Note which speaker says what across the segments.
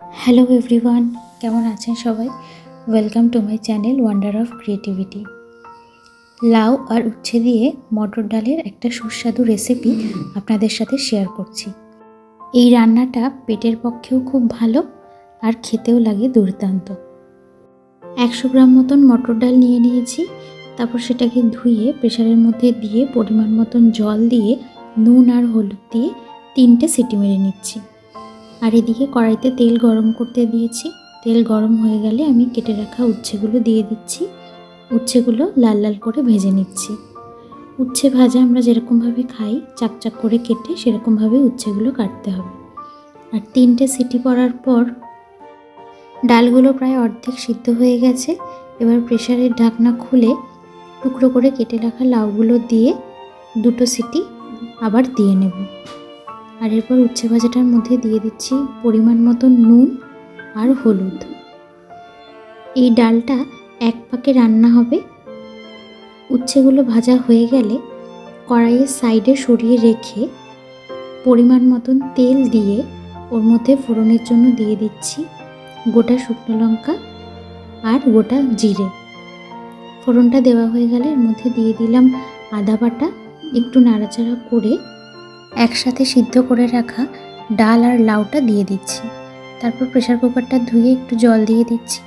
Speaker 1: Hello everyone কেমন আছেন সবাই? Welcome to my channel wonder of creativity লাউ আর উচ্ছে দিয়ে মটর ডালের একটা সুস্বাদু রেসিপি আপনাদের সাথে শেয়ার করছি। এই রান্নাটা পেটের পক্ষেও খুব ভালো আর খেতেও লাগে দুর্দান্ত। একশো গ্রাম মতন মটর ডাল নিয়ে নিয়েছি, তারপর সেটাকে ধুয়ে প্রেশারের মধ্যে দিয়ে পরিমাণ মতন জল দিয়ে, নুন আর হলুদ দিয়ে তিনটে সিটি মেরে নিচ্ছি। আর এদিকে কড়াইতে তেল গরম করতে দিয়েছি। তেল গরম হয়ে গেলে আমি কেটে রাখা উচ্ছেগুলো দিয়ে দিচ্ছি। উচ্ছেগুলো লাল লাল করে ভেজে নিচ্ছি। উচ্ছে ভাজা আমরা যেরকমভাবে খাই, চাকচাক করে কেটে সেরকমভাবে উচ্ছেগুলো কাটতে হবে। আর তিনটে সিটি পড়ার পর ডালগুলো প্রায় অর্ধেক সিদ্ধ হয়ে গেছে। এবার প্রেশারের ঢাকনা খুলে টুকরো করে কেটে রাখা লাউগুলো দিয়ে দুটো সিটি আবার দিয়ে নেব। আর এরপর উচ্ছে ভাজাটার মধ্যে দিয়ে দিচ্ছি পরিমাণ মতো নুন আর হলুদ। এই ডালটা এক পাকে রান্না হবে। উচ্ছেগুলো ভাজা হয়ে গেলে কড়াইয়ের সাইডে সরিয়ে রেখে পরিমাণ মতন তেল দিয়ে ওর মধ্যে ফোড়নের জন্য দিয়ে দিচ্ছি গোটা শুকনো লঙ্কা আর গোটা জিরে। ফোড়নটা দেওয়া হয়ে গেলে এর মধ্যে দিয়ে দিলাম আদা বাটা। একটু নাড়াচাড়া করে একসাথে সিদ্ধ করে রাখা ডাল আর লাউটা দিয়ে দিচ্ছি। তারপর প্রেশার কুকারটা ধুয়ে একটু জল দিয়ে দিচ্ছি।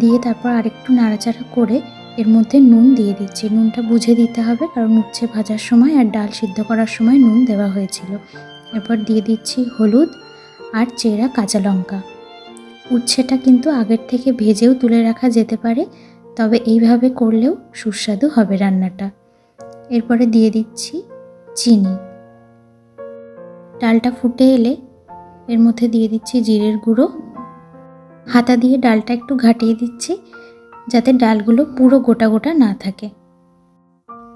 Speaker 1: দিয়ে তারপর আরেকটু নাড়াচাড়া করে এর মধ্যে নুন দিয়ে দিচ্ছি। নুনটা বুঝে দিতে হবে কারণ উচ্ছে ভাজার সময় আর ডাল সিদ্ধ করার সময় নুন দেওয়া হয়েছিল। এরপর দিয়ে দিচ্ছি হলুদ আর চেরা কাঁচা লঙ্কা। উচ্ছেটা কিন্তু আগের থেকে ভেজেও তুলে রাখা যেতে পারে, তবে এইভাবে করলেও সুস্বাদু হবে রান্নাটা। এরপরে দিয়ে দিচ্ছি চিনি। ডালটা ফুটে এলে এর মধ্যে দিয়ে দিচ্ছি জিরের গুঁড়ো। হাতা দিয়ে ডালটা একটু ঘাটিয়ে দিচ্ছি যাতে ডালগুলো পুরো গোটা গোটা না থাকে।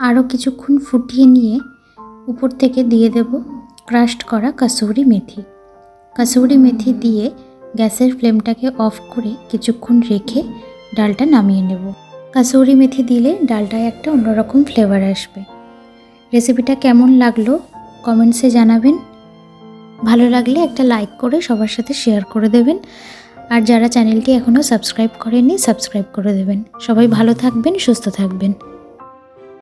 Speaker 1: আরও কিছুক্ষণ ফুটিয়ে নিয়ে উপর থেকে দিয়ে দেব ক্রাশড করা কাসুরি মেথি। কাসুরি মেথি দিয়ে গ্যাসের ফ্লেমটাকে অফ করে কিছুক্ষণ রেখে ডালটা নামিয়ে নেব। কাসুরি মেথি দিলে ডালটায় একটা অন্যরকম ফ্লেভার আসবে। রেসিপিটা কেমন লাগল কমেন্টসে জানাবেন। ভালো লাগলে একটা লাইক করে সবার সাথে শেয়ার করে দেবেন। আর যারা চ্যানেলটি এখনও সাবস্ক্রাইব করেনি সাবস্ক্রাইব করে দেবেন। সবাই ভালো থাকবেন, সুস্থ থাকবেন।